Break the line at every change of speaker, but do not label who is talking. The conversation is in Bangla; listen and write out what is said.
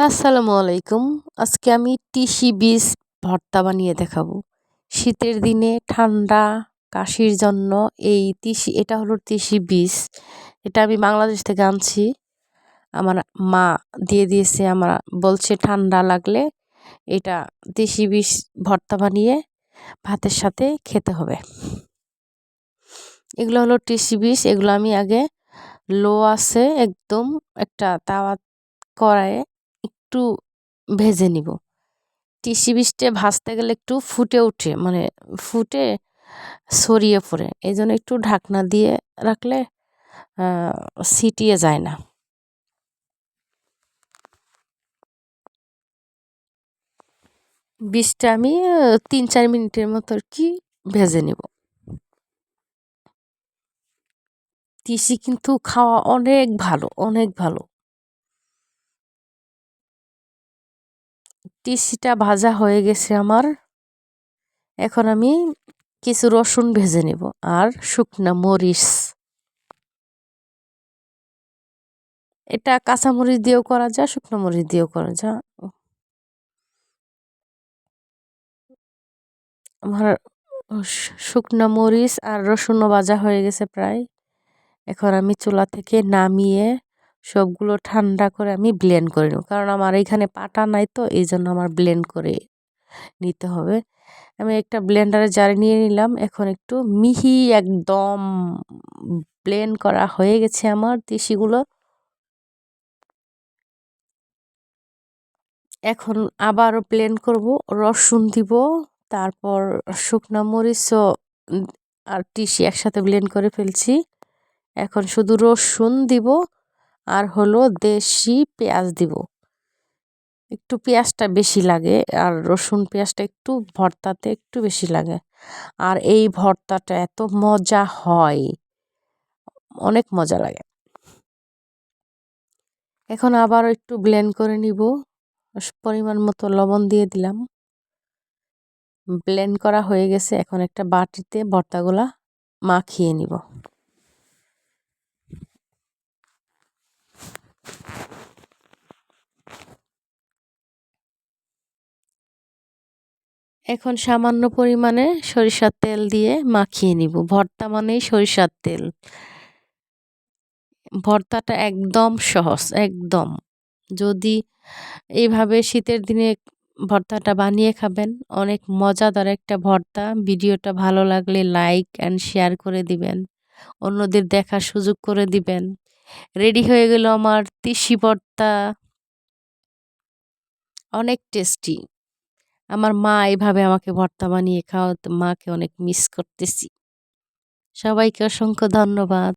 আসসালামু আলাইকুম। আজকে আমি টিসি বীজ ভর্তা বানিয়ে দেখাবো। শীতের দিনে ঠান্ডা কাশির জন্য এই তিসি, এটা হলো তিসি বীজ। এটা আমি বাংলাদেশ থেকে আনছি। আমার মা দিয়ে দিয়েছে, আমার বলছে ঠান্ডা লাগলে এটা তিসি বীজ ভর্তা বানিয়ে ভাতের সাথে খেতে হবে। এগুলো হলো টিসি বীজ। এগুলো আমি আগে লো আছে একদম একটা তাওয়া কড়াইয়ে একটু ভেজে নিব। টিসি বীজটা ভাজতে গেলে একটু ফুটে ওঠে মানে ফুটে ছড়িয়ে পড়ে। এই জন্য একটু ঢাকনা দিয়ে রাখলে সিটিয়ে যায় না। বীজটা আমি তিন চার মিনিটের মতো আর কি ভেজে নেব। তিসি কিন্তু খাওয়া অনেক ভালো অনেক ভালো। টিসিটা ভাজা হয়ে গেছে আমার। এখন আমি কিছু রসুন ভেজে নেব আর শুকনা মরিচ। এটা কাঁচামরিচ দিয়েও করা যায়, শুকনো মরিচ দিয়েও করা যায়। আমার শুকনো মরিচ আর রসুনও ভাজা হয়ে গেছে প্রায়। এখন আমি চুলা থেকে নামিয়ে সবগুলো ঠান্ডা করে আমি ব্লেন্ড করে নেব। কারণ আমার এখানে পাটা নাই তো এই জন্য আমার ব্লেন্ড করে নিতে হবে। আমি একটা ব্লেন্ডারে জারে নিয়ে নিলাম। এখন একটু মিহি একদম ব্লেন্ড করা হয়ে গেছে আমার তিসিগুলো। এখন আবার প্লেন করব, রসুন দিব, তারপর শুকনো মরিচও আর টিসি একসাথে ব্লেন্ড করে ফেলছি। এখন শুধু রসুন দিব আর হলো দেশি পেঁয়াজ দিব। একটু পেঁয়াজটা বেশি লাগে আর রসুন পেঁয়াজটা একটু ভর্তাতে একটু বেশি লাগে। আর এই ভর্তাটা এত মজা হয়, অনেক মজা লাগে। এখন আবার একটু ব্লেন্ড করে নিব। পরিমাণ মতো লবণ দিয়ে দিলাম। ব্লেন্ড করা হয়ে গেছে, এখন একটা বাটিতে ভর্তাগুলা মাখিয়ে নিব। এখন সামান্য পরিমাণে সরিষার তেল দিয়ে মাখিয়ে নিব। ভর্তা মানেই সরিষার তেল। ভর্তাটা একদম সহজ, একদম। যদি এইভাবে শীতের দিনে ভর্তাটা বানিয়ে খাবেন, অনেক মজাদার একটা ভর্তা। ভিডিওটা ভালো লাগলে লাইক অ্যান্ড শেয়ার করে দিবেন। অন্যদের দেখার সুযোগ করে দিবেন। রেডি হয়ে গেল আমার তিসি ভর্তা। অনেক টেস্টি আমার মা এভাবে আমাকে ভর্তা বানিয়ে খাওয়াতো, মাকে অনেক মিস করতেছি। সবাইকে অসংখ্য ধন্যবাদ।